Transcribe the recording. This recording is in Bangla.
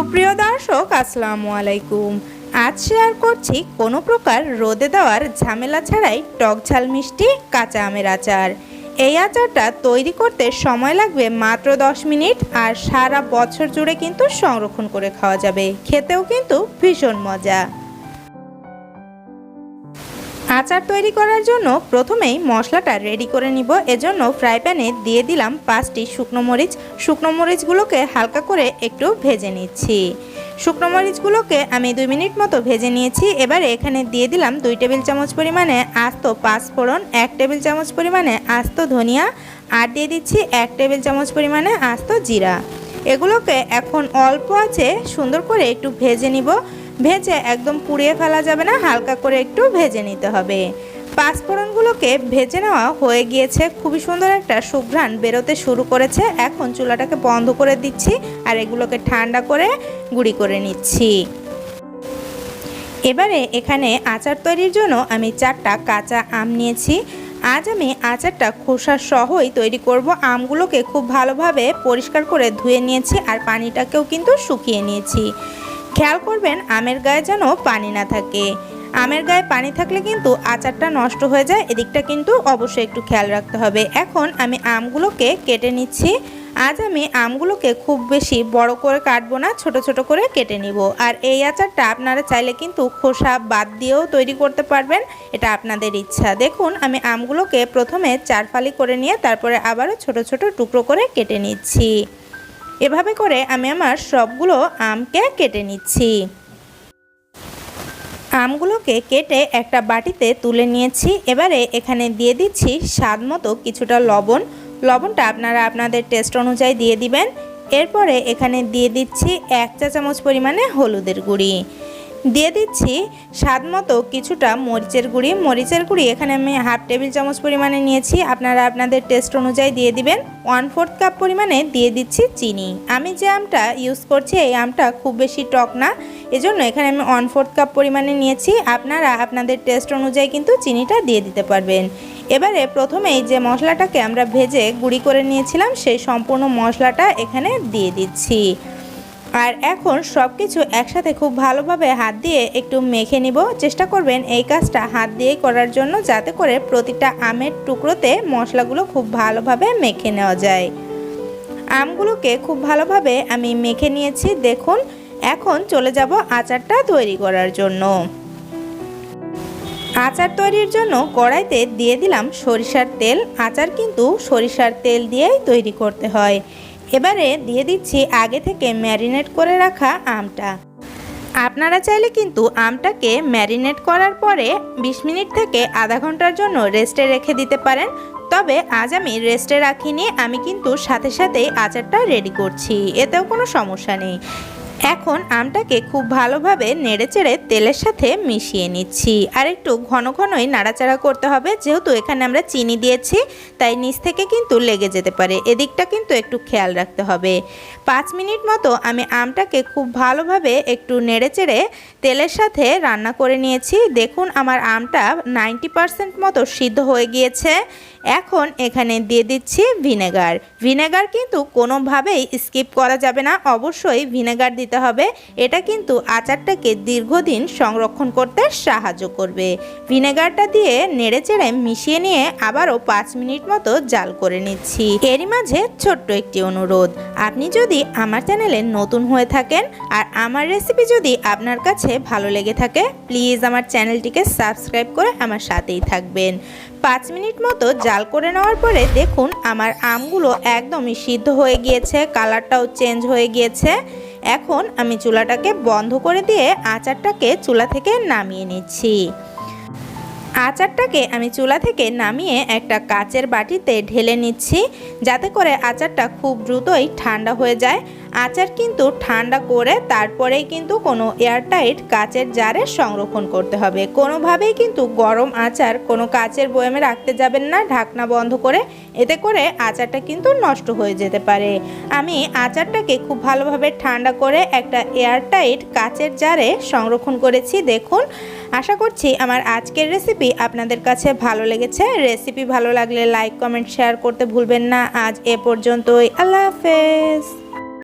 সুপ্রিয় দর্শক, আসসালামু আলাইকুম। আজ শেয়ার করছি কোনো প্রকার রোদে দেওয়ার ঝামেলা ছাড়াই টক ঝাল মিষ্টি, কাঁচা আমের আচার। এই আচারটা তৈরি করতে সময় লাগবে মাত্র দশ মিনিট আর সারা বছর জুড়ে কিন্তু সংরক্ষণ করে খাওয়া যাবে। খেতেও কিন্তু ভীষণ মজা। আচার তৈরি করার জন্য প্রথমেই মশলাটা রেডি করে নিব। এজন্য ফ্রাই প্যানে দিয়ে দিলাম পাঁচটি শুকনো মরিচ। শুকনো মরিচগুলোকে হালকা করে একটু ভেজে নিচ্ছি। শুকনো মরিচগুলোকে আমি দুই মিনিট মতো ভেজে নিয়েছি। এবারে এখানে দিয়ে দিলাম দুই টেবিল চামচ পরিমাণে আস্ত পাঁচ ফোড়ন এক টেবিল চামচ পরিমাণে আস্ত ধনিয়া আর দিয়ে দিচ্ছি এক টেবিল চামচ পরিমাণে আস্ত জিরা। এগুলোকে এখন অল্প আছে সুন্দর করে একটু ভেজে নিব। ভেজে একদম পুড়িয়ে ফেলা যাবে না, হালকা করে একটু ভেজে নিতে হবে। পাঁচফোড়নগুলোকে ভেজে নেওয়া হয়ে গিয়েছে, খুবই সুন্দর একটা সুঘ্রাণ বেরোতে শুরু করেছে। এখন চুলাটাকে বন্ধ করে দিচ্ছি আর এগুলোকে ঠান্ডা করে গুঁড়ি করে নিচ্ছি। এবারে এখানে আচার তৈরির জন্য আমি চারটা কাঁচা আম নিয়েছি। আজ আমি আচারটা খোসা সহই তৈরি করব। আমগুলোকে খুব ভালোভাবে পরিষ্কার করে ধুয়ে নিয়েছি আর পানিটাকেও কিন্তু শুকিয়ে নিয়েছি। খেয়াল করবেন, আমের গায়ে যেন পানি না থাকে। আমের গায়ে পানি থাকলে কিন্তু আচারটা নষ্ট হয়ে যায়, এদিকটা কিন্তু অবশ্যই একটু খেয়াল রাখতে হবে। এখন আমি আমগুলোকে কেটে নিচ্ছি। আজ আমি আমগুলোকে খুব বেশি বড় করে কাটবো না, ছোট ছোট করে কেটে নিব। আর এই আচারটা আপনারা চাইলে কিন্তু খোসা বাদ দিয়েও তৈরি করতে পারবেন, এটা আপনাদের ইচ্ছা। দেখুন, আমি আমগুলোকে প্রথমে চারফালি করে নিয়ে তারপরে আবারও ছোট ছোট টুকরো করে কেটে নিচ্ছি। এভাবে করে আমি আমার সবগুলো আমকে কেটে নিচ্ছি। আমগুলোকে কেটে একটা বাটিতে তুলে নিয়েছি। এবারে এখানে দিয়ে দিচ্ছি স্বাদ মতো কিছুটা লবণ। লবণটা আপনারা আপনাদের টেস্ট অনুযায়ী দিয়ে দিবেন। এরপরে এখানে দিয়ে দিচ্ছি এক চা চামচ পরিমাণে হলুদের গুঁড়ি। দিয়ে দিচ্ছি স্বাদ মতো কিছুটা মরিচের গুঁড়ি। মরিচের গুঁড়ি এখানে আমি হাফ টেবিল চামচ পরিমাণে নিয়েছি। আপনারা আপনাদের টেস্ট অনুযায়ী দিয়ে দিবেন। ওয়ান ফোর্থ কাপ পরিমাণে দিয়ে দিচ্ছি চিনি। আমি যে আমটা ইউজ করছি এই আমটা খুব বেশি টক না। এজন্য এখানে আমি ওয়ান ফোর্থ কাপ পরিমাণে নিয়েছি। আপনারা আপনাদের টেস্ট অনুযায়ী কিন্তু চিনিটা দিয়ে দিতে পারবেন। এবারে প্রথমেই যে মশলাটাকে আমরা ভেজে গুঁড়ি করে নিয়েছিলাম, সেই সম্পূর্ণ মশলাটা এখানে দিয়ে দিচ্ছি। আর এখন সব কিছু একসাথে খুব ভালোভাবে হাত দিয়ে একটু মেখে নিব। চেষ্টা করবেন এই কাজটা হাত দিয়ে করার জন্য যাতে করে প্রতিটা আমের টুকরোতে মশলাগুলো খুব ভালোভাবে মেখে নেওয়া যায়। আমগুলোকে খুব ভালোভাবে আমি মেখে নিয়েছি। দেখুন, এখন চলে যাব আচারটা তৈরি করার জন্য। আচার তৈরির জন্য কড়াইতে দিয়ে দিলাম সরিষার তেল। আচার কিন্তু সরিষার তেল দিয়েই তৈরি করতে হয়। এবারে দিয়ে দিচ্ছি আগে থেকে ম্যারিনেট করে রাখা আমটা। আপনারা চাইলে কিন্তু আমটাকে ম্যারিনেট করার পরে 20 মিনিট থেকে আধা ঘণ্টার জন্য রেস্টে রেখে দিতে পারেন। তবে আজ আমি রেস্টে রাখিনি, আমি কিন্তু সাথে সাথেই আচারটা রেডি করছি, এতেও কোনো সমস্যা নেই। এখন আমটাকে খুব ভালোভাবে নেড়েচেড়ে তেলের সাথে মিশিয়ে নিচ্ছি। আর একটু ঘন ঘনই নাড়াচাড়া করতে হবে, যেহেতু এখানে আমরা চিনি দিয়েছি, তাই নিচ থেকে কিন্তু লেগে যেতে পারে। এদিকটা কিন্তু একটু খেয়াল রাখতে হবে। পাঁচ মিনিট মতো আমি আমটাকে খুব ভালোভাবে একটু নেড়েচেড়ে তেলের সাথে রান্না করে নিয়েছি। দেখুন, আমার আমটা নাইনটি পারসেন্ট মতো সিদ্ধ হয়ে গিয়েছে। এখন এখানে দিয়ে দিচ্ছি ভিনেগার। ভিনেগার কিন্তু কোনোভাবেই স্কিপ করা যাবে না, অবশ্যই ভিনেগার দিতে হবে। এটা কিন্তু আচারটাকে দীর্ঘদিন সংরক্ষণ করতে সাহায্য করবে। ভিনেগারটা দিয়ে নেড়েচেড়ে মিশিয়ে নিয়ে আবারও পাঁচ মিনিট মতো জাল করে নিচ্ছি। এরই মাঝে ছোট্ট একটি অনুরোধ, আপনি যদি আমার চ্যানেলে নতুন হয়ে থাকেন আর আমার রেসিপি যদি আপনার কাছে ভালো লেগে থাকে, প্লিজ আমার চ্যানেলটিকে সাবস্ক্রাইব করে আমার সাথেই থাকবেন। পাঁচ মিনিট মতো জাল করে নেওয়ার পরে দেখুন আমার আমগুলো একদমই সিদ্ধ হয়ে গিয়েছে, কালারটাও চেঞ্জ হয়ে গিয়েছে। এখন আমি চুলাটাকে বন্ধ করে দিয়ে আচারটাকে চুলা থেকে নামিয়ে নিচ্ছি। আচারটাকে আমি চুলা থেকে নামিয়ে একটা কাচের বাটিতে ঢেলে নিচ্ছি, যাতে করে আচারটা খুব দ্রুতই ঠান্ডা হয়ে যায়। আচার কিন্তু ঠান্ডা করে তারপরেই কিন্তু কোনো এয়ারটাইট কাচের জারে সংরক্ষণ করতে হবে। কোনোভাবেই কিন্তু গরম আচার কোনো কাচের বয়ামে রাখতে যাবেন না, ঢাকনা বন্ধ করে। এতে করে আচারটা কিন্তু নষ্ট হয়ে যেতে পারে। আমি আচারটাকে খুব ভালোভাবে ঠান্ডা করে একটা এয়ারটাইট কাচের জারে সংরক্ষণ করেছি। দেখুন, আশা করছি আমার আজকের রেসিপি আপনাদের কাছে ভালো লেগেছে। রেসিপি ভালো লাগলে লাইক, কমেন্ট, শেয়ার করতে ভুলবেন না। আজ এ পর্যন্তই। আল্লাহ হাফেজ।